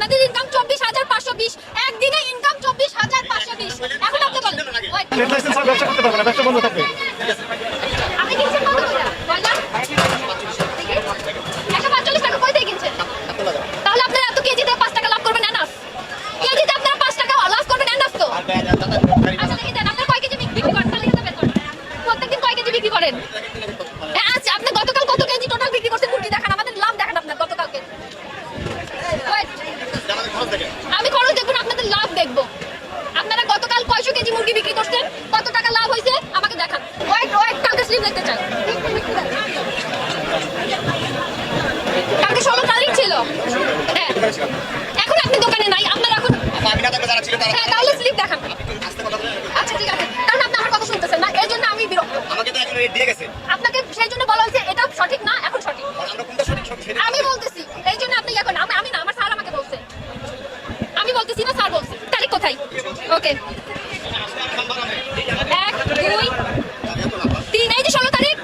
আপনাদের ইনকাম চব্বিশ হাজার পাঁচশো বিশ। একদিনে ইনকাম চব্বিশ হাজার পাঁচশো বিশ। এখন আপনি বলেন। ব্যবসা করতে পারবে ব্যবসা বন্ধ থাকবে। আমি কিনছেন কত করে? বললাম। একশো পাঁচচল্লিশ টাকা কই থেকে কিনছেন? তাহলে আপনারা এত কেজিতে পাঁচ টাকা লাভ করবেন এনাফ কেজিতে আপনারা পাঁচ টাকা লাভ করবেন এনাফ তো আচ্ছা দেখি দেন আপনার কয় কেজি বিক্রি করেন তাহলে কিন্তু বেতন প্রত্যেকদিন কয় কেজি বিক্রি করেন হ্যাঁ আচ্ছা আপনি গতকাল কত কেজি টোটাল বিক্রি করছেন মুরগি দেখান আমাদের লাভ দেখান আপনার গতকালকে Wait, আমি খরচ দেখুন আপনাদের লাভ দেখব আপনারা গতকাল কয়শো কেজি মুরগি বিক্রি করছেন কত টাকা লাভ হয়েছে আমাকে দেখান ওয়েট ওয়েট কালকে স্লিপ দেখতে চাই কালকে ষোলো তারিখ ছিল হ্যাঁ এখন আপনি দোকানে নাই আপনার এখন হ্যাঁ তাহলে স্লিপ দেখান। আচ্ছা ঠিক আছে। কারণ আপনি আমার কথা শুনতেছেন না এই জন্য আমি বিরক্ত। আপনাকে সেই জন্য বলা হয়েছে এটা সঠিক না এখন সঠিক। আমি বলতেছি এই জন্য আপনি এখন আমি আমি না আমার স্যার আমাকে বলছে। আমি বলতেছি না স্যার বলছে। তারিখ কোথায়? ওকে এক দুই তিন এই যে ষোলো তারিখ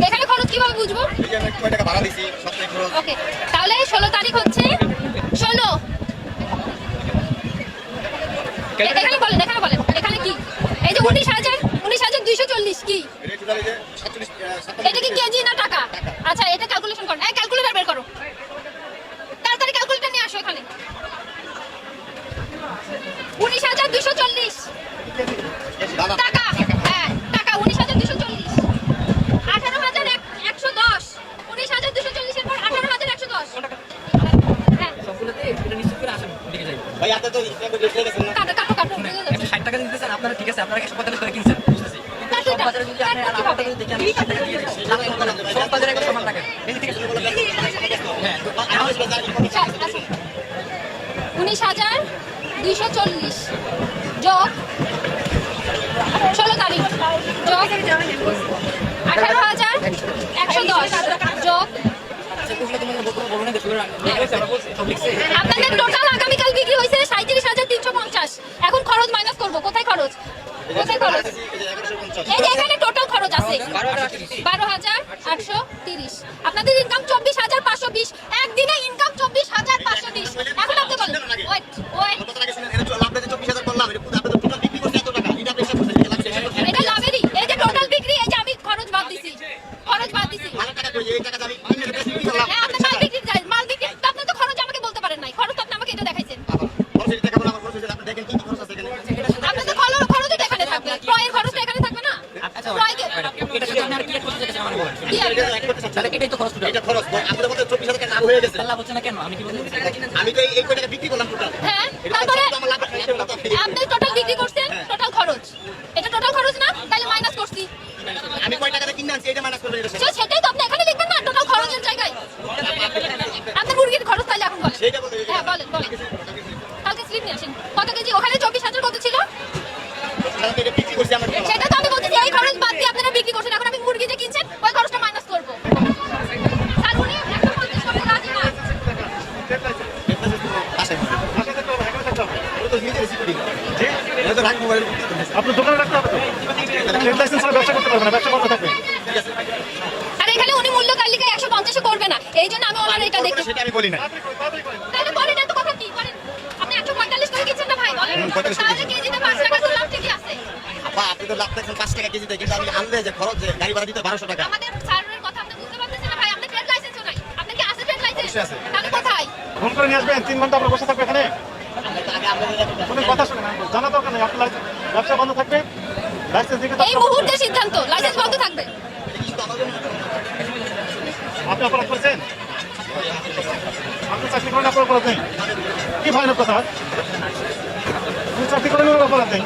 এখানে খরচ কীভাবে বুঝব ওকে তাহলে ষোলো তারিখ হচ্ছে ষোলো এ- এখানে বলেন এখানে বলেন এখানে কি এই যে উনিশ হাজার উনিশ হাজার দুইশো চল্লিশ কি এটা কি কেজি না টাকা? আচ্ছা এটা ক্যালকুলেশন করো। এই ক্যালকুলেটর বের করো। তাড়াতাড়ি ক্যালকুলেটর নিয়ে আসো এখানে। উনিশ হাজার দুইশো চল্লিশ। টাকা। হ্যাঁ টাকা উনিশ হাজার দুশো চল্লিশ। আঠারো হাজার এক- একশো দশ। উনিশ হাজার দুশো চল্লিশের পর আঠারো হাজার একশো দশ। হ্যাঁ। কাটো কাটো কাটো। ষাট টাকা দিতেছেন আপনারা ঠিক আছে আপনারা একশো পঁয়তাল্লিশ করে কিনছেন। উনিশ হাজার দুইশো চল্লিশ। যোগ ষোলো তারিখ। যোগ আঠারো হাজার একশো দশ। যোগ আপনাদের টোটাল আগামীকাল বিক্রি হয়েছে সাঁত্রিশ হাজার তিনশো পঞ্চাশ। এখন খরচ মাইনাস করব। কোথায় খরচ? কোথায় খরচ এখানে টোটাল খরচ আছে বারো হাজার আটশো তিরিশ আপনাদের ইনকাম চব্বিশ হাজার পাঁচশো বিশ একদিনে ইনকাম চব্বিশ হাজার পাঁচশো বিশ এখন আপনি বলেন ওয়েট ওয়েট এটা লাভেরই এই যে টোটাল বিক্রি এই যে আমি খরচ বাদ দিছি খরচ বাদ দিছি হ্যাঁ আপনার মাল বিক্রি যায় মাল বিক্রি তো আপনি তো খরচ আমাকে বলতে পারেন নাই খরচ তো আপনি আমাকে এটা দেখাইছেন আপনি তো খরচ খরচও তো এখানে থাকবে ক্রয়ের খরচ তো এখানে থাকবে না আচ্ছা ক্রয়কে এটা যদি আপনি আর কি করতে লাভ হচ্ছে না কেন? আমি কি আমি তো এই বিক্রি করলাম টোটাল হ্যাঁ তারপরে আপনি টোটাল বিক্রি করছেন টোটাল খরচ। এটা টোটাল খরচ না? তাহলে মাইনাস করছি। আমি কয় টাকাতে কিনে আনছি এটা মাইনাস করবেন সেটাই তো আপনি এখানে লিখবেন না টোটাল খরচের জায়গায়। আপনার মুরগির খরচ তাহলে এখন বলেন। সেইটা বলুন। হ্যাঁ বলেন বলেন। কালকে স্লিপ নিয়ে আসেন। কত কেজি? ওখানে চব্বিশ হাজার কত ছিল? কারণ এটা বিক্রি করছি আমরা। সেটা তো আমি বলতেছি এই খরচ বাদ দিয়ে আপনারা বিক্রি করছেন। এখন আমি মুরগি যে কিনছেন ওই খরচটা মাইনাস করব স্যার উনি একশো পঞ্চাশ করতে রাজি না বাসায় বাসায় থাকতে হবে, এখানে থাকতে হবে। ওরা তো নিজে রিসিভ করি জি? এটা তো রাখ মোবাইল আপনার দোকানে রাখতে হবে তো? ট্রেড লাইসেন্স ছাড়া ব্যবসা করতে পারবে না ব্যবসা বন্ধ থাকবে। আর এখানে উনি মূল্য তালিকায় একশো পঞ্চাশে করবে না এই জন্য আমি ওনার এটা দেখতে সেটা আমি বলি না। তাহলে বলেন এত কথা কি? করেন আপনি একশো পঁয়তাল্লিশ করে কিনছেন না ভাই? বলেন তাহলে কেজিতে পাঁচ টাকা তো লাভ ঠিকই আছে। বা আপনি তো লাভ দেখছেন পাঁচ টাকা কেজিতে কিন্তু আমি আনলে যে খরচ গাড়ি ভাড়া দিতে বারোশো টাকা। আমাদের স্যারের কথা আপনি বুঝতে পারতেছেন না ভাই আপনার ট্রেড লাইসেন্সও নাই। আপনি কি আছে ট্রেড লাইসেন্স তাহলে কোথায়? ফোন করে নিয়ে আসবেন তিন ঘণ্টা আপনার বসে থাকবে এখানে আমরা তো আগে আপনাদের কোনো কথা শুনে না। জানা দরকার নেই আপনার ব্যবসা বন্ধ থাকবে লাইসেন্স দিকে এই মুহূর্তে সিদ্ধান্ত লাইসেন্স বন্ধ থাকবে। আপনি অপরাধ করেছেন? আপনি চাকরি করেন অপরাধ করেন নেই। কি ভয়ানক কথা? আপনি চাকরি করেন ওর অপরাধ নেই।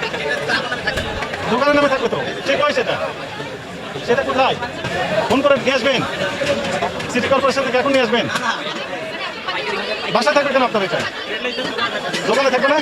দোকানের নামে থাকবে তো। সে কয় সেটা সেটা কোথায়? ফোন করে নিয়ে আসবেন। সিটি কর্পোরেশন থেকে এখন নিয়ে আসবেন। বাসা থাকবে কেন আপনার এখানে? দোকানে থাকবে না?